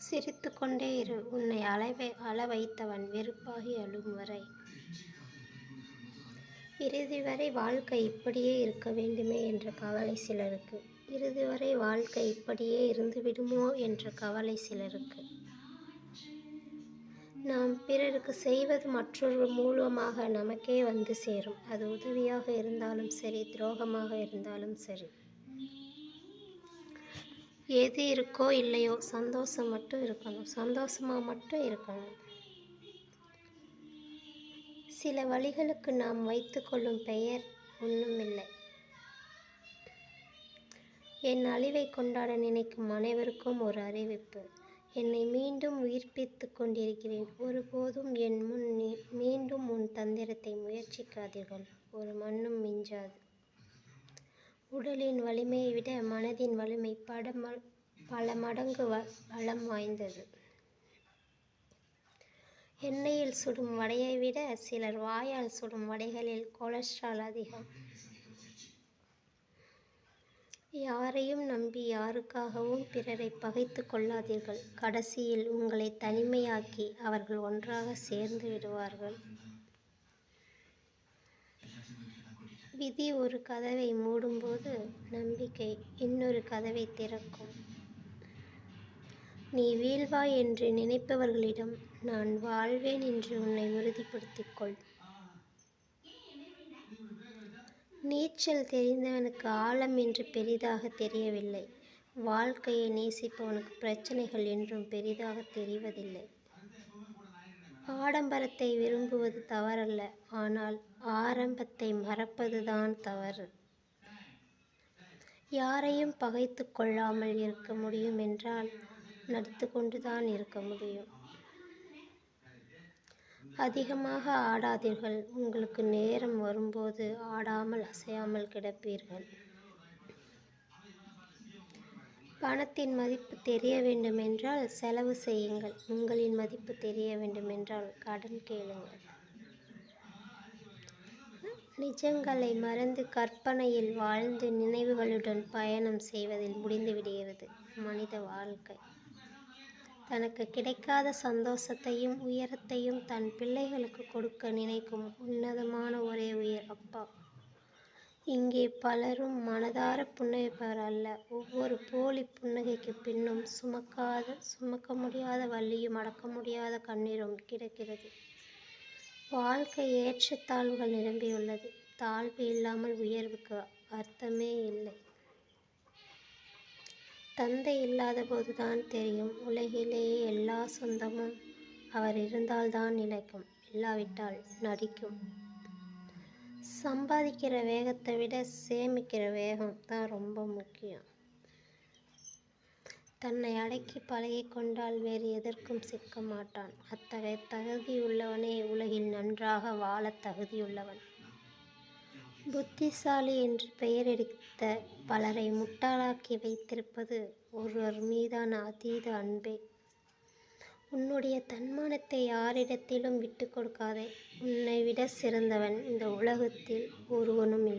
சிரித்து கொண்டே இரு உன்னை அளவை அள வைத்தவன் வெறுப்பாகி அழும் வரை. இறுதி வரை வாழ்க்கை இப்படியே இருக்க வேண்டுமே என்ற கவலை சிலருக்கு. இறுதி வரை வாழ்க்கை இப்படியே இருந்துவிடுமோ என்ற கவலை சிலருக்கு. நாம் பிறருக்கு செய்வது மற்றொரு மூலமாக நமக்கே வந்து சேரும். அது உதவியாக இருந்தாலும் சரி துரோகமாக இருந்தாலும் சரி. எது இருக்கோ இல்லையோ சந்தோஷம் மட்டும் இருக்கணும். சந்தோஷமாக மட்டும் இருக்கணும். சில வழிகளுக்கு நாம் வைத்துக்கொள்ளும் பெயர் பெயர் ஒன்றுமில்லை. என் அழிவை கொண்டாட நினைக்கும் அனைவருக்கும் ஒரு அறிவிப்பு. என்னை மீண்டும் உயிர்ப்பித்து கொண்டிருக்கிறேன். ஒருபோதும் என் முன் மீண்டும் உன் தந்திரத்தை முயற்சிக்காதீர்கள். ஒரு மண்ணும் மிஞ்சாது. உடலின் வலிமையை விட மனதின் வலிமை பல மடங்கு பலம் வாய்ந்தது. எண்ணெயில் சுடும் வடையை விட சிலர் வாயால் சுடும் வடைகளில் கொலஸ்ட்ரால் அதிகம். யாரையும் நம்பி யாருக்காகவும் பிறரை பகைத்து கொள்ளாதீர்கள். கடைசியில் உங்களை தனிமையாக்கி அவர்கள் ஒன்றாக சேர்ந்து விடுவார்கள். விதி ஒரு கதவை மூடும்போது நம்பிக்கை இன்னொரு கதவை திறக்கும். நீ வீழ்வாய் என்று நினைப்பவர்களிடம் நான் வாழ்வேன் என்று உன்னை உறுதிப்படுத்திக் கொள். நீச்சல் தெரிந்தவனுக்கு ஆழம் என்று பெரிதாக தெரியவில்லை. வாழ்க்கையை நேசிப்பவனுக்கு பிரச்சனைகள் என்றும் பெரிதாக தெரிவதில்லை. ஆடம்பரத்தை விரும்புவது தவறல்ல. ஆனால் ஆரம்பத்தை மறப்பதுதான் தவறு. யாரையும் பகைத்து கொள்ளாமல் இருக்க முடியுமென்றால் நடித்து கொண்டுதான் இருக்க முடியும். அதிகமாக ஆடாதீர்கள். உங்களுக்கு நேரம் வரும்போது ஆடாமல் அசையாமல் கிடப்பீர்கள். பணத்தின் மதிப்பு தெரிய வேண்டுமென்றால் செலவு செய்யுங்கள். உங்களின் மதிப்பு தெரிய வேண்டுமென்றால் கடன் கேளுங்கள். நிஜங்களை மறந்து கற்பனையில் வாழ்ந்து நினைவுகளுடன் பயணம் செய்வதில் முடிந்துவிடுகிறது மனித வாழ்க்கை. தனக்கு கிடைக்காத சந்தோஷத்தையும் உயரத்தையும் தன் பிள்ளைகளுக்குக் கொடுக்க நினைக்கும் உன்னதமான ஒரே உயிர் அப்பா. இங்கே பலரும் மனதார புன்னகைப்பவர் அல்ல. ஒவ்வொரு போலி புன்னகைக்குப் பின்னும் சுமக்காத சுமக்க முடியாத வள்ளியும் அடக்க முடியாத கண்ணீரும் கிடக்கிறது. வாழ்க்கை ஏற்றத்தாழ்வுகள் நிரம்பியுள்ளது. தாழ்வு இல்லாமல் உயர்வுக்கு அர்த்தமே இல்லை. தந்தை இல்லாத போதுதான் தெரியும் உலகிலேயே எல்லா சொந்தமும் அவர் இருந்தால்தான் நிலைக்கும். இல்லாவிட்டால் நடிக்கும். சம்பாதிக்கிற வேகத்தை விட சேமிக்கிற வேகம் தான் ரொம்ப முக்கியம். தன்னை அடக்கி பழகிக் கொண்டால் வேறு எதற்கும் சிக்க மாட்டான். அத்தகைய தகுதியுள்ளவனே உலகில் நன்றாக வாழத் தகுதியுள்ளவன். புத்திசாலி என்று பெயர் எடுத்த பலரை முட்டாளாக்கி வைத்திருப்பது ஒருவர் மீதான அதீத அன்பே. உன்னுடைய தன்மானத்தை யாரிடத்திலும் விட்டு கொடுக்காதே. விட சிறந்தவன் இந்த உலகத்தில் ஒருவனும் இல்லை.